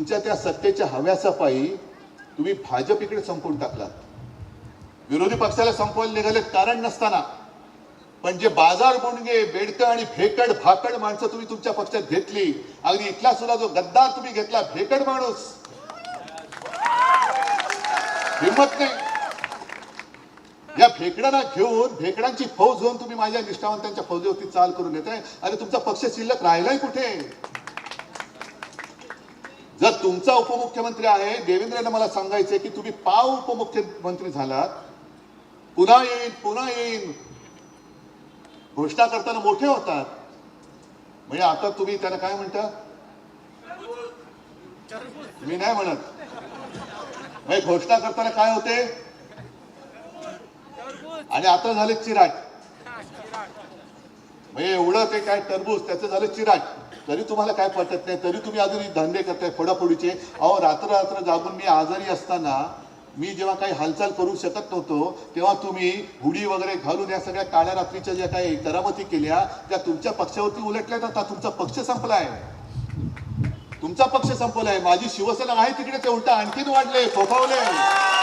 तुमच्या त्या सत्तेच्या हव्यासापायी तुम्ही भाजप इकडे संपवून टाकलात. विरोधी पक्षाला संपवायला निघाले कारण नसताना. पण जे बाजार गुंडगे बेडकं आणि फेकड भाकड माणसं तुम्ही तुमच्या पक्षात घेतली अगदी इथला सुद्धा जो गद्दार तुम्ही घेतला फेकड माणूस. हिंमत नाही. या फेकडांना घेऊन फेकड्यांची फौज घेऊन तुम्ही माझ्या निष्ठावंतांच्या फौजेवरती चाल करून येत आहे आणि तुमचा पक्ष शिल्लक राहिलाय कुठे? जर तुमचा उपमुख्यमंत्री आहे देवेंद्रने मला सांगायचंय की तुम्ही पाव उपमुख्यमंत्री झालात पुन्हा येईन पुन्हा येईन. घोषणा करताना मोठे होतात. म्हणजे आता तुम्ही त्याला काय म्हणता? मी नाही म्हणत. म्हणजे घोषणा करताना काय होते? आणि आता झाले चिराट म्हणजे एवढं ते काय टरबूज त्याचं झालं चिराट तरी तुम्हाला काय पटत नाही तरी तुम्ही अजून धंदे करताय फोडाफोडीचे. अहो रात्र रात्र जागून मी आजारी असताना मी जेव्हा काही हालचाल करू शकत नव्हतो तेव्हा तुम्ही हुडी वगैरे घालून या सगळ्या काळ्या रात्रीच्या ज्या काही करामती केल्या त्या तुमच्या पक्षावरती उलटल्या आता तुमचा पक्ष संपलाय. तुमचा पक्ष संपलाय. माझी शिवसेना आहे तिकडे ते उलटा आणखीन वाढले फोफावले